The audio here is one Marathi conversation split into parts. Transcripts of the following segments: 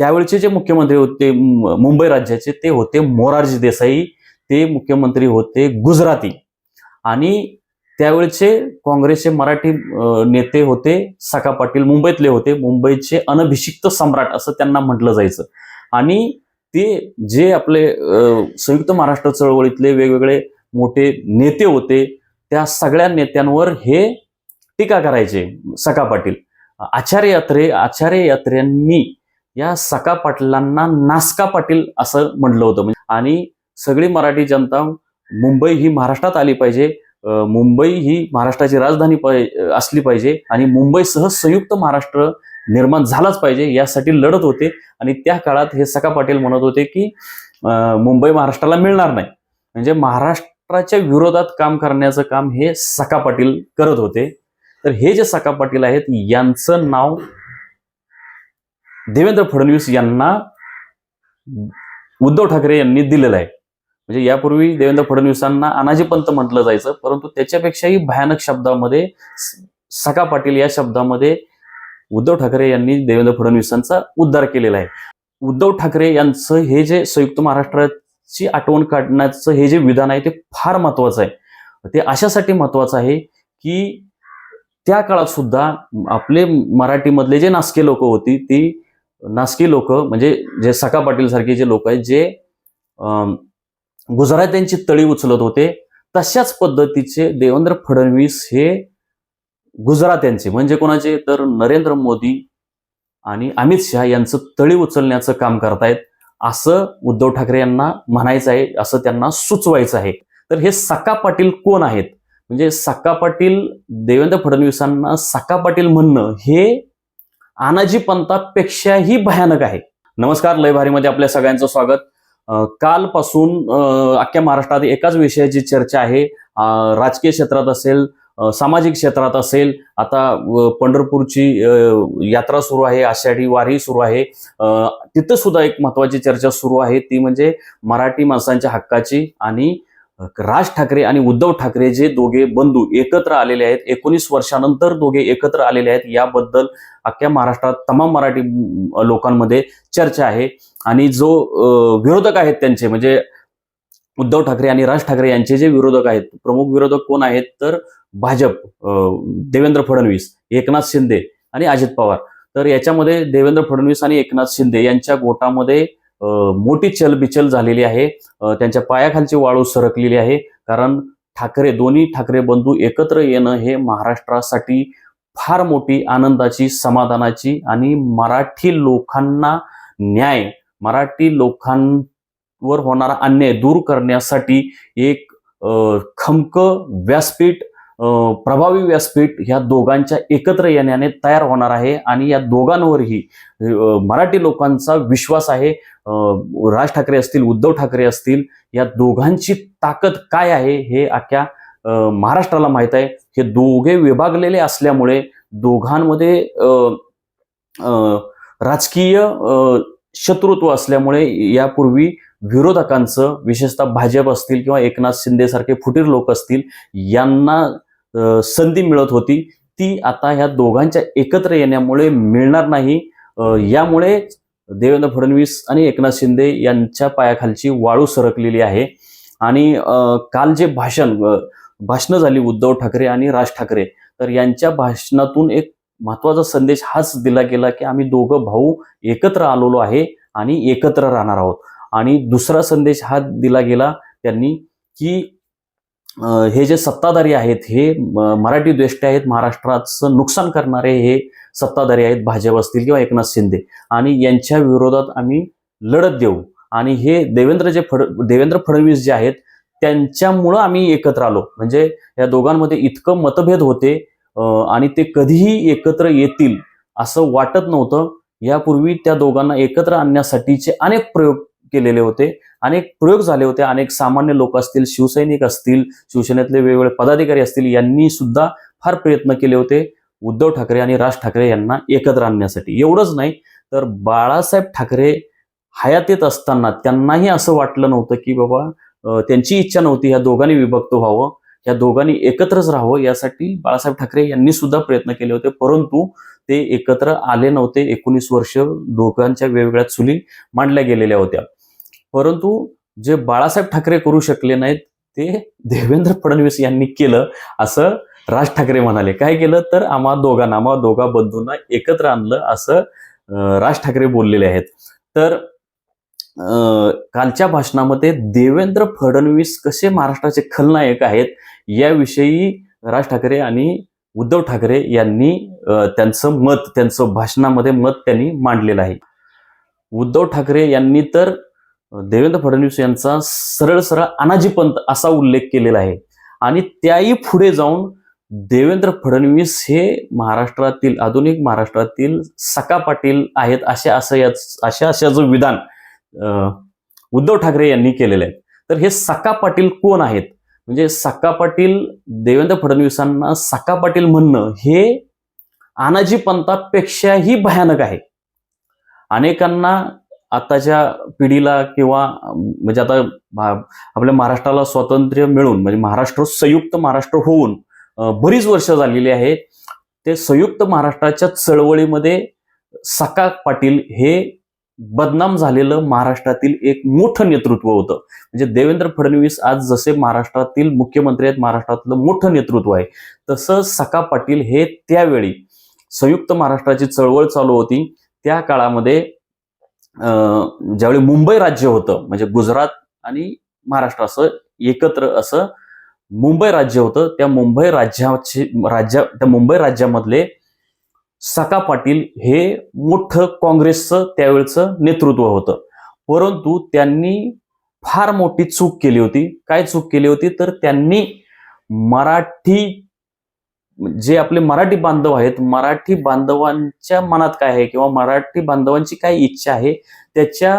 त्यावेळचे जे मुख्यमंत्री होते मुंबई राज्याचे ते होते मोरारजी देसाई ते मुख्यमंत्री होते गुजराती. आणि त्यावेळचे काँग्रेसचे मराठी नेते होते सखा पाटील मुंबईतले होते. मुंबईचे अनभिषिक्त सम्राट असं त्यांना म्हटलं जायचं. आणि ते जे आपले संयुक्त महाराष्ट्र चळवळीतले वेगवेगळे मोठे नेते होते त्या सगळ्या नेत्यांवर हे टीका करायचे सखा पाटील. आचार्य यात्रे आचार्य यात्र्यांनी या सखा पाटलांना नासका पाटील असं म्हणलं होतं. म्हणजे आणि सगळी मराठी जनता मुंबई ही महाराष्ट्रात आली पाहिजे. मुंबई ही महाराष्ट्राची राजधानी असली पाहिजे आणि मुंबईसह संयुक्त महाराष्ट्र निर्माण झालाच पाहिजे यासाठी लढत होते. आणि त्या काळात हे सखा पाटील म्हणत होते की मुंबई महाराष्ट्राला मिळणार नाही. म्हणजे महाराष्ट्राच्या विरोधात काम करण्याचं काम हे सखा पाटील करत होते. तर हे जे सखा पाटील आहेत यांचं नाव देवेंद्र फडणवीस यांना उद्धव ठाकरे यांनी दिलेलं आहे. म्हणजे यापूर्वी देवेंद्र फडणवीसांना अनाजी पंत म्हटलं जायचं परंतु त्याच्यापेक्षाही भयानक शब्दामध्ये सखा पाटील या शब्दामध्ये उद्धव ठाकरे यांनी देवेंद्र फडणवीसांचा उद्धार केलेला आहे. उद्धव ठाकरे यांचं हे जे संयुक्त महाराष्ट्राची आठवण काढण्याचं हे जे विधान आहे ते फार महत्वाचं आहे. ते अशासाठी महत्वाचं आहे की त्या काळात सुद्धा आपले मराठीमधले जे नासके लोक होती ती नासकी लोक म्हणजे जे सखा पाटील सारखे जे लोक आहेत जे गुजरात्यांची तळी उचलत होते तशाच पद्धतीचे देवेंद्र फडणवीस हे गुजरात्यांचे म्हणजे कोणाचे? तर नरेंद्र मोदी आणि अमित शहा यांचं तळी उचलण्याचं काम करतायत असं उद्धव ठाकरे यांना म्हणायचं आहे असं त्यांना सुचवायचं आहे. तर हे सका पाटील कोण आहेत? म्हणजे सका पाटील देवेंद्र फडणवीसांना सका पाटील म्हणणं हे आनाजी पंतापेक्षाही भयानक आहे. नमस्कार लय भारीमध्ये आपल्या सगळ्यांचं स्वागत. कालपासून अख्ख्या महाराष्ट्रात एकाच विषयाची चर्चा आहे. राजकीय क्षेत्रात असेल सामाजिक क्षेत्रात असेल आता पंढरपूरची यात्रा सुरू आहे आषाढी वारी सुरू आहे. तिथं सुद्धा एक महत्वाची चर्चा सुरू आहे. ती म्हणजे मराठी माणसांच्या हक्काची आणि राज ठाकरे आणि उद्धव ठाकरे जे दोघे बंधू एकत्र आलेले आहेत एकोणीस वर्षानंतर दोघे एकत्र आलेले आहेत याबद्दल अख्ख्या महाराष्ट्रात तमाम मराठी लोकांमध्ये चर्चा आहे. आणि जो विरोधक आहेत त्यांचे म्हणजे उद्धव ठाकरे आणि राज ठाकरे यांचे जे विरोधक आहेत प्रमुख विरोधक कोण आहेत? तर भाजप देवेंद्र फडणवीस एकनाथ शिंदे आणि अजित पवार. तर याच्यामध्ये देवेंद्र फडणवीस आणि एकनाथ शिंदे यांच्या गोटामध्ये मोठी चलबिचल झालेली आहे. त्यांच्या पायाखालची वाळू सरकलेली आहे. कारण ठाकरे दोन्ही ठाकरे बंधू एकत्र येणं हे महाराष्ट्रासाठी फार मोठी आनंदाची समाधानाची आणि मराठी लोकांना न्याय मराठी लोकांवर होणारा अन्याय दूर करण्यासाठी एक खमक खमकं व्यासपीठ प्रभावी व्यासपीठ ह्या दोघांच्या एकत्र येण्याने तयार होणार आहे. आणि या दोघांवरही मराठी लोकांचा विश्वास आहे. राज ठाकरे असतील उद्धव ठाकरे असतील या दोघांची ताकद काय आहे हे अख्ख्या महाराष्ट्राला माहीत आहे. हे दोघे विभागलेले असल्यामुळे दोघांमध्ये राजकीय शत्रुत्व असल्यामुळे यापूर्वी विरोधकांचं विशेषतः भाजप असतील किंवा एकनाथ शिंदे सारखे फुटीर लोक असतील यांना संधी मिळत होती. ती आता ह्या दोघांच्या एकत्र येण्यामुळे मिळणार नाही. यामुळे देवेंद्र फडणवीस आणि एकनाथ शिंदे यांच्या पायाखालची वाळू सरकलेली आहे. आणि काल जे भाषण भाषणं झाली उद्धव ठाकरे आणि राज ठाकरे तर यांच्या भाषणातून एक महत्त्वाचा संदेश हाच दिला गेला की आम्ही दोघं भाऊ एकत्र आलेलो आहे आणि एकत्र राहणार आहोत. आणि दुसरा संदेश हा दिला गेला त्यांनी की हे जे सत्ताधारी आहेत हे म- मराठी द्वेष्टे आहेत महाराष्ट्राचं नुकसान करणारे हे सत्ताधारी आहेत भाजप असतील किंवा एकनाथ शिंदे. आणि यांच्या विरोधात आम्ही लढत देऊ. आणि हे देवेंद्र जे फड देवेंद्र फडणवीस जे आहेत त्यांच्यामुळं आम्ही एकत्र आलो. म्हणजे या दोघांमध्ये इतकं मतभेद होते आणि ते कधीही एकत्र येतील असं वाटत नव्हतं. यापूर्वी त्या दोघांना एकत्र आणण्यासाठीचे अनेक प्रयोग केलेले होते. अनेक प्रयोग झाले होते. अनेक सामान्य लोक असतील शिवसैनिक असतील शिवसेनेतले वेगवेगळे पदाधिकारी असतील यांनी सुद्धा फार प्रयत्न केले होते. उद्धव ठाकरे आणि राज ठाकरे यांना एकत्र आणण्यासाठी. एवढंच नाही तर बाळासाहेब ठाकरे हयातीत असताना त्यांनाही असं वाटलं नव्हतं की बाबा त्यांची इच्छा नव्हती ह्या दोघांनी विभक्त व्हावं या दोघांनी एकत्रच राहावं यासाठी बाळासाहेब ठाकरे यांनी सुद्धा प्रयत्न केले होते परंतु ते एकत्र आले नव्हते. एकोणीस वर्ष दोघांच्या वेगवेगळ्या चुली मांडल्या गेलेल्या होत्या. परंतु जे बाळासाहेब ठाकरे करू शकले नाहीत ते देवेंद्र फडणवीस यांनी केलं असं राज ठाकरे म्हणाले काय केलं? तर आम्हा दोघांना आम्हा दोघा बंधूंना एकत्र आणलं असं राज ठाकरे बोललेले आहेत. तर कालच्या भाषणामध्ये देवेंद्र फडणवीस कसे महाराष्ट्राचे खलनायक आहेत याविषयी राज ठाकरे आणि उद्धव ठाकरे यांनी त्यांचं मत त्यांचं भाषणामध्ये मत त्यांनी मांडलेलं आहे. उद्धव ठाकरे यांनी तर देवेंद्र फडणवीस यांचा सरळ सरळ अनाजीपंत असा उल्लेख केलेला आहे. आणि त्याही पुढे जाऊन देवेंद्र फडणवीस हे महाराष्ट्रातील आधुनिक महाराष्ट्रातील सका पाटील आहेत असे असं याच अशा अशा जो विधान उद्धव ठाकरे यांनी केलेलं आहे. तर हे सका पाटील कोण आहेत? म्हणजे सका पाटील देवेंद्र फडणवीसांना सका पाटील म्हणणं हे अनाजी पंथापेक्षाही भयानक आहे. अनेकांना आताच्या पिढीला किंवा म्हणजे आता आपल्या महाराष्ट्राला स्वातंत्र्य मिळून म्हणजे महाराष्ट्र संयुक्त महाराष्ट्र होऊन बरीच वर्ष झालेली आहे. ते संयुक्त महाराष्ट्राच्या चळवळीमध्ये सका पाटील हे बदनाम झालेलं महाराष्ट्रातील एक मोठं नेतृत्व होतं. म्हणजे देवेंद्र फडणवीस आज जसे महाराष्ट्रातील मुख्यमंत्री आहेत महाराष्ट्रातलं मोठं नेतृत्व आहे. तसं सका पाटील हे त्यावेळी संयुक्त महाराष्ट्राची चळवळ चालू होती. त्या काळामध्ये ज्यावेळी मुंबई राज्य होतं म्हणजे गुजरात आणि महाराष्ट्र असं एकत्र असं मुंबई राज्य होतं. त्या मुंबई राज्याचे राज्या त्या मुंबई राज्यामधले सका पाटील हे मोठं काँग्रेसचं त्यावेळचं नेतृत्व होतं. परंतु त्यांनी फार मोठी चूक केली होती. काय चूक केली होती? तर त्यांनी मराठी जे आपले मराठी बांधव आहेत मराठी बांधवांच्या मनात काय आहे किंवा मराठी बांधवांची काय इच्छा आहे त्याच्या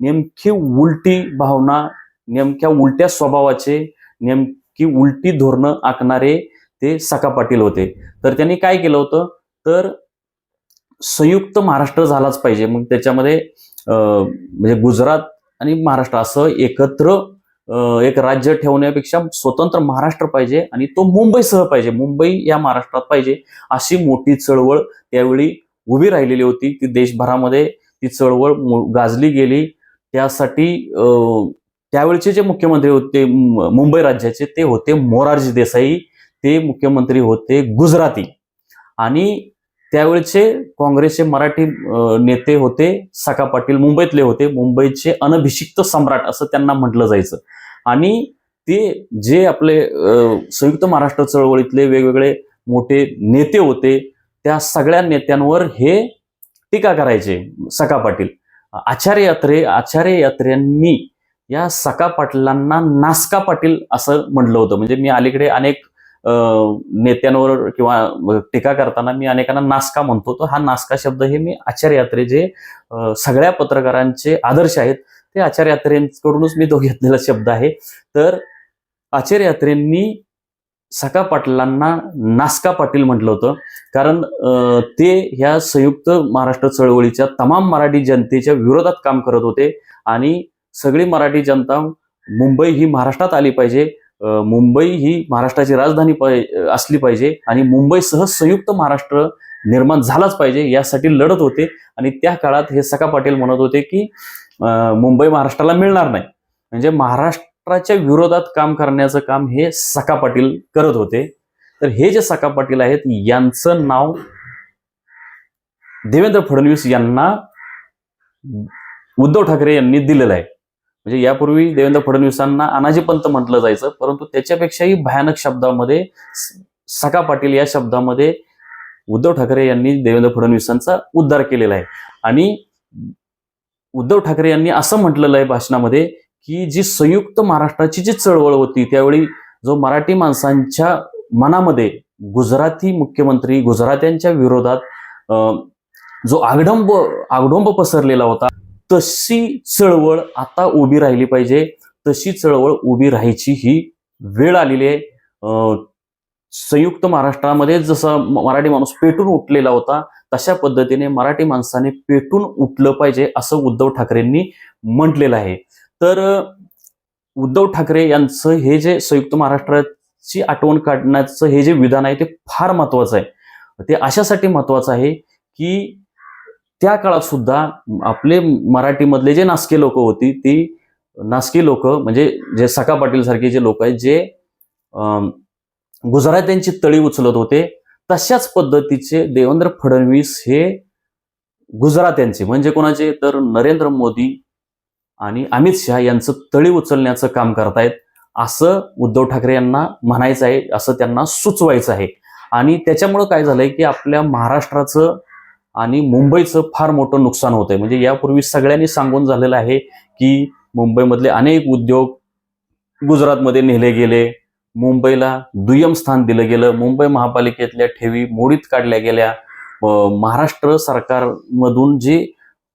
नेमकी उलटी भावना नेमक्या उलट्या स्वभावाचे नेम की उलटी धोरणं आखणारे ते सका पाटील होते. तर त्यांनी काय केलं होतं? तर संयुक्त महाराष्ट्र झालाच पाहिजे. मग त्याच्यामध्ये म्हणजे गुजरात आणि महाराष्ट्र असं एकत्र एक राज्य ठेवण्यापेक्षा स्वतंत्र महाराष्ट्र पाहिजे आणि तो मुंबईसह पाहिजे. मुंबई या महाराष्ट्रात पाहिजे अशी मोठी चळवळ त्यावेळी उभी राहिलेली होती. ती देशभरामध्ये ती चळवळ गाजली गेली. त्यासाठी त्यावेळचे जे मुख्यमंत्री होते मुंबई राज्याचे ते होते मोरारजी देसाई ते मुख्यमंत्री होते गुजराती. आणि त्यावेळचे काँग्रेसचे मराठी नेते होते सखा पाटील मुंबईतले होते. मुंबईचे अनभिषिक्त सम्राट असं त्यांना म्हटलं जायचं. आणि ते जे आपले संयुक्त महाराष्ट्र चळवळीतले वेगवेगळे मोठे नेते होते त्या सगळ्या नेत्यांवर हे टीका करायचे सखा पाटील. आचार्य यात्रे आचार्य यात्र्यांनी या सका पाटलांना नासका पाटील असं म्हटलं होतं. म्हणजे मी अलीकडे अनेक नेत्यांवर किंवा टीका करताना मी अनेकांना नासका म्हणतो. तर हा नासका शब्द हे मी आचार्य यात्रे जे सगळ्या पत्रकारांचे आदर्श आहेत. ते आचार्य यात्रेंकडूनच मी तो घेतलेला शब्द आहे. तर आचार्य यात्रेंनी सका पाटलांना नासका पाटील म्हटलं होतं. कारण ते ह्या संयुक्त महाराष्ट्र चळवळीच्या तमाम मराठी जनतेच्या विरोधात काम करत होते. आणि सगळी मराठी जनता मुंबई ही महाराष्ट्रात आली पाहिजे. मुंबई ही महाराष्ट्राची राजधानी असली पाहिजे आणि मुंबईसह संयुक्त महाराष्ट्र निर्माण झालाच पाहिजे यासाठी लढत होते. आणि त्या काळात हे सका पाटील म्हणत होते की मुंबई महाराष्ट्राला मिळणार नाही. म्हणजे महाराष्ट्राच्या विरोधात काम करण्याचं काम हे सका पाटील करत होते. तर हे जे सका पाटील आहेत यांचं नाव देवेंद्र फडणवीस यांना उद्धव ठाकरे यांनी दिलेलं आहे. म्हणजे यापूर्वी देवेंद्र फडणवीसांना अनाजी पंत म्हटलं जायचं परंतु त्याच्यापेक्षाही भयानक शब्दामध्ये सखा पाटील या शब्दामध्ये उद्धव ठाकरे यांनी देवेंद्र फडणवीसांचा उद्धार केलेला आहे. आणि उद्धव ठाकरे यांनी असं म्हटलेलं आहे भाषणामध्ये की जी संयुक्त महाराष्ट्राची जी चळवळ होती त्यावेळी जो मराठी माणसांच्या मनामध्ये गुजराती मुख्यमंत्री गुजरात्यांच्या विरोधात अं, जो आगडंब आगडोंब पसरलेला होता तशी चळवळ आता उभी राहिली पाहिजे. तशी चळवळ उभी राहायची ही वेळ आलेली आहे. संयुक्त महाराष्ट्रामध्ये जसं मराठी माणूस पेटून उठलेला होता तशा पद्धतीने मराठी माणसाने पेटून उठलं पाहिजे असं उद्धव ठाकरेंनी म्हटलेलं आहे. तर उद्धव ठाकरे यांचं हे जे संयुक्त महाराष्ट्राची आठवण काढण्याचं हे जे विधान आहे ते फार महत्वाचं आहे. ते अशासाठी महत्वाचं आहे की त्या काळात सुद्धा आपले मराठीमधले जे नासके लोक होती ती नासकी लोक म्हणजे जे सखा पाटील सारखे जे लोक आहेत जे गुजरात्यांची तळी उचलत होते तशाच पद्धतीचे देवेंद्र फडणवीस हे गुजरात्यांचे म्हणजे कोणाचे? तर नरेंद्र मोदी आणि अमित शहा यांचं तळी उचलण्याचं काम करतायत असं उद्धव ठाकरे यांना म्हणायचं आहे असं त्यांना सुचवायचं आहे. आणि त्याच्यामुळं काय झालंय की आपल्या महाराष्ट्राचं आणि मुंबईचं फार मोठं नुकसान होतंय. म्हणजे यापूर्वी सगळ्यांनी सांगून झालेलं आहे की मुंबईमधले अनेक उद्योग गुजरातमध्ये नेले गेले मुंबईला दुय्यम स्थान दिलं गेलं मुंबई महापालिकेतल्या ठेवी मोडीत काढल्या गेल्या. महाराष्ट्र सरकारमधून जी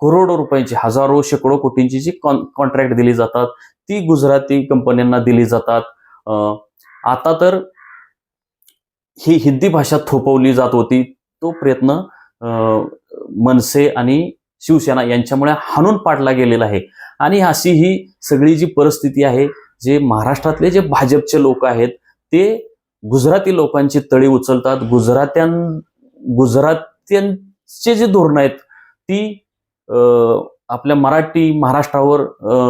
करोडो रुपयांची हजारो शेकडो कोटींची जी कॉन कॉन्ट्रॅक्ट दिली जातात ती गुजराती कंपन्यांना दिली जातात. आता तर ही हिंदी भाषा थोपवली जात होती तो प्रयत्न मनसे आणि शिवसेना यांच्यामुळे हाणून पाडला गेलेला आहे. आणि अशी ही सगळी जी परिस्थिती आहे जे महाराष्ट्रातले जे भाजपचे लोक आहेत ते गुजराती लोकांची तळी उचलतात. गुजरात्यां गुजरात्यांचे जे धोरणं आहेत ती आपल्या मराठी महाराष्ट्रावर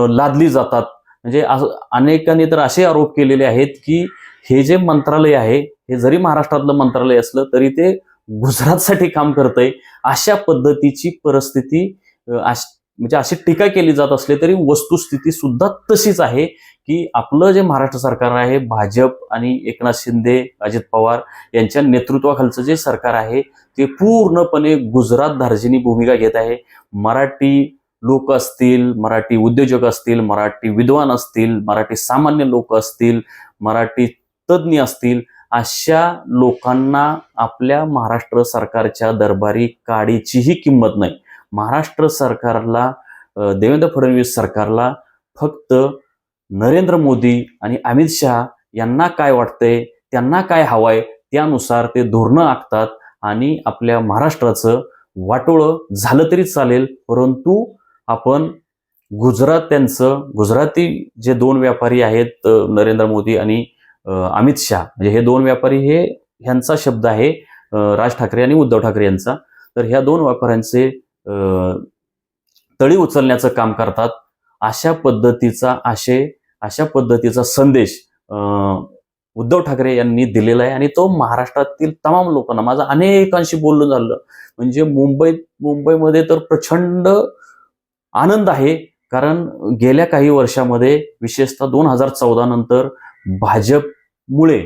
लादली जातात. म्हणजे असं- अनेकांनी तर असे आरोप केलेले आहेत की हे जे मंत्रालय आहे हे जरी महाराष्ट्रातलं मंत्रालय असलं तरी ते गुजरातसाठी काम करतंय अशा पद्धतीची परिस्थिती अश- म्हणजे अशी टीका केली जात असली तरी वस्तुस्थिती सुद्धा तशीच आहे की आपलं जे महाराष्ट्र सरकार आहे भाजप आणि एकनाथ शिंदे अजित पवार यांच्या नेतृत्वाखालचं जे सरकार आहे ते पूर्णपणे गुजरात धार्जिनी भूमिका घेत आहे. मराठी लोक असतील मराठी उद्योजक असतील मराठी विद्वान असतील मराठी सामान्य लोक असतील मराठी तज्ज्ञ असतील अशा लोकांना आपल्या महाराष्ट्र सरकारच्या दरबारी काडीचीही किंमत नाही. महाराष्ट्र सरकारला देवेंद्र फडणवीस सरकारला फक्त नरेंद्र मोदी आणि अमित शहा यांना काय वाटतंय त्यांना काय हवंय त्यानुसार ते धोरणं आखतात आणि आपल्या महाराष्ट्राचं वाटोळं झालं तरी चालेल. परंतु आपण गुजरात त्यांचं गुजराती जे दोन व्यापारी आहेत नरेंद्र मोदी आणि अमित शहा. म्हणजे हे दोन व्यापारी हे ह्यांचा शब्द आहे राज ठाकरे आणि उद्धव ठाकरे यांचा. तर ह्या दोन व्यापाऱ्यांचे तळी उचलण्याचं काम करतात. अशा पद्धतीचा आशय अशा पद्धतीचा संदेश उद्धव ठाकरे यांनी दिलेला आहे. आणि तो महाराष्ट्रातील तमाम लोकांना माझं अनेकांशी बोलणं झालं. म्हणजे मुंबईत मुंबईमध्ये तर प्रचंड आनंद आहे. कारण गेल्या काही वर्षामध्ये विशेषतः दोन हजार चौदा नंतर भाजपमुळे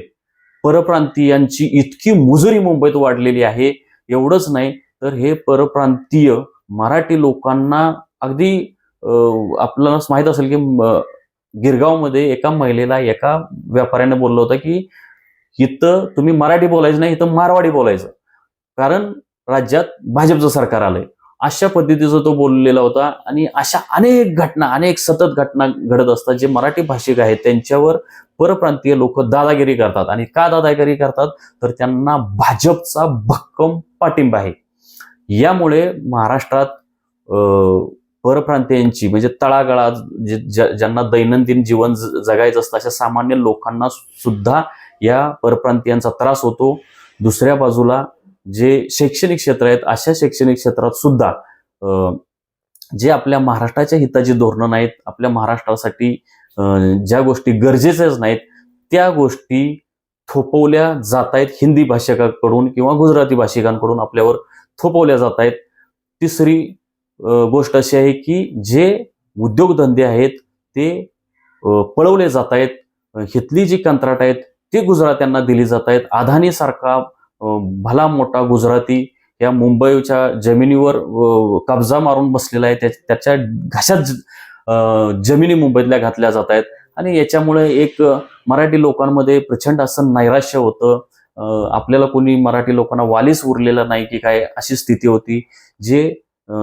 परप्रांतीयांची इतकी मुजरी मुंबईत वाढलेली आहे एवढंच नाही तर हे परप्रांतीय मराठी लोकांना अगदी आपल्याला माहीत असेल की गिरगावमध्ये एका महिलेला एका व्यापाऱ्याने बोललं होतं की इथं तुम्ही मराठी बोलायचं नाही इथं मारवाडी बोलायचं. कारण राज्यात भाजपचं सरकार आलंय. अशा पद्धतीचा तो बोललेला होता आणि अशा अनेक घटना अनेक सतत घटना घडत असतात जे मराठी भाषिक आहेत त्यांच्यावर परप्रांतीय लोक दादागिरी करतात. आणि का दादागिरी करतात? तर त्यांना भाजपचा भक्कम पाठिंबा आहे. यामुळे महाराष्ट्रात अं, परप्रांतीयांची म्हणजे तळागळा जे- ज्यांना दैनंदिन जीवन जगायचं असतं अशा सामान्य लोकांना सुद्धा या परप्रांतीयांचा त्रास होतो. दुसऱ्या बाजूला जे शैक्षणिक क्षेत्र आहेत अशा शैक्षणिक क्षेत्रात सुद्धा जे आपल्या महाराष्ट्राच्या हिताची धोरणं नाहीत आपल्या महाराष्ट्रासाठी ज्या गोष्टी गरजेच्याच नाहीत त्या गोष्टी थोपवल्या जात आहेत हिंदी भाषिकांकडून किंवा गुजराती भाषिकांकडून आपल्यावर थोपवल्या जात आहेत तिसरी गोष्ट अशी आहे की जे उद्योगधंदे आहेत ते पळवले जात आहेत हितली जी कंत्राट आहेत ते गुजरात्यांना दिली जात आहेत अदानीसारखा भला मोठा गुजराती या मुंबईच्या जमिनीवर कब्जा मारून बसलेला आहे. त्या- त्याच्या घशात जमिनी मुंबईतल्या घातल्या जात आहेत. आणि याच्यामुळे एक मराठी लोकांमध्ये प्रचंड असं नैराश्य होतं. आपल्याला कोणी मराठी लोकांना वालीच उरलेलं नाही की काय अशी स्थिती होती जे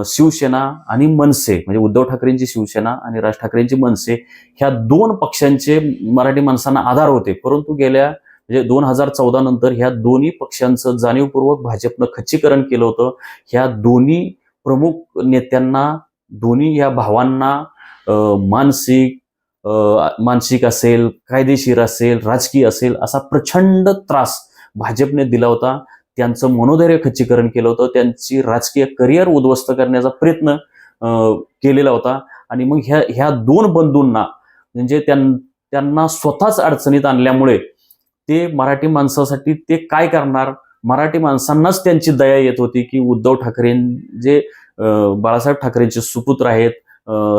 शिवसेना आणि मनसे म्हणजे उद्धव ठाकरेंची शिवसेना आणि राज ठाकरेंची मनसे ह्या दोन पक्षांचे मराठी माणसांना आधार होते. परंतु गेल्या म्हणजे दोन हजार चौदा नंतर ह्या दोन्ही पक्षांचं जाणीवपूर्वक भाजपनं खच्चीकरण केलं होतं. ह्या दोन्ही प्रमुख नेत्यांना दोन्ही या भावांना मानसिक मानसिक असेल कायदेशीर असेल राजकीय असेल असा प्रचंड त्रास भाजपने दिला होता. त्यांचं मनोधैर्य खच्चीकरण केलं होतं. त्यांची राजकीय करिअर उद्ध्वस्त करण्याचा प्रयत्न केलेला होता. आणि मग ह्या ह्या दोन बंधूंना म्हणजे त्यां- त्यांना स्वतःच अडचणीत आणल्यामुळे ते मराठी माणसासाठी ते काय करणार? मराठी माणसांनाच त्यांची दया येत होती की उद्धव ठाकरे जे बाळासाहेब ठाकरेंचे सुपुत्र आहेत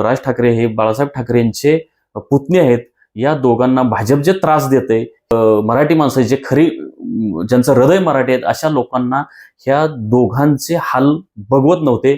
राज ठाकरे हे बाळासाहेब ठाकरेंचे पुतणे आहेत या दोघांना भाजप जे त्रास देते मराठी माणसं जे खरी ज्यांचं हृदय मराठी आहेत अशा लोकांना ह्या दोघांचे हाल बघवत नव्हते.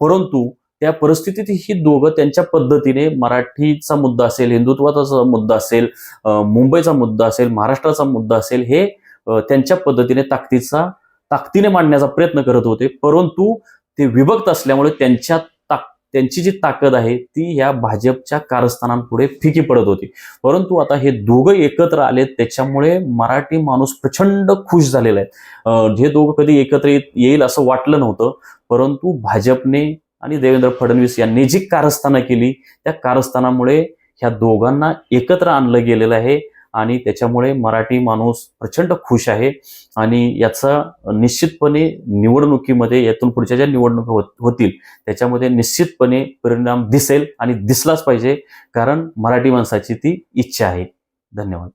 परंतु त्या परिस्थितीत ही दोघं त्यांच्या पद्धतीने मराठीचा मुद्दा असेल हिंदुत्वाचा मुद्दा असेल मुंबईचा मुद्दा असेल महाराष्ट्राचा मुद्दा असेल हे त्यांच्या पद्धतीने ताकदीचा ताकदीने मांडण्याचा प्रयत्न करत होते. परंतु ते विभक्त असल्यामुळे त्यांच्या ताक त्यांची जी ताकद आहे ती ह्या भाजपच्या कारस्थानांपुढे फिकी पडत होती. परंतु आता हे दोघं एकत्र आले त्याच्यामुळे मराठी माणूस प्रचंड खुश झालेला आहे. हे दोघं कधी एकत्र येत- येईल असं वाटलं नव्हतं परंतु भाजपने आणि देवेंद्र फडणवीस यांनी जी कारस्थानं केली त्या कारस्थानामुळे ह्या दोघांना एकत्र आणलं गेलेलं आहे आणि त्याच्यामुळे मराठी माणूस प्रचंड खुश आहे आणि याचा निश्चितपणे निवडणुकीमध्ये यातून पुढच्या ज्या निवडणुका होत- होतील त्याच्यामध्ये निश्चितपणे परिणाम दिसेल आणि दिसलाच पाहिजे कारण मराठी माणसाची ती इच्छा आहे. धन्यवाद.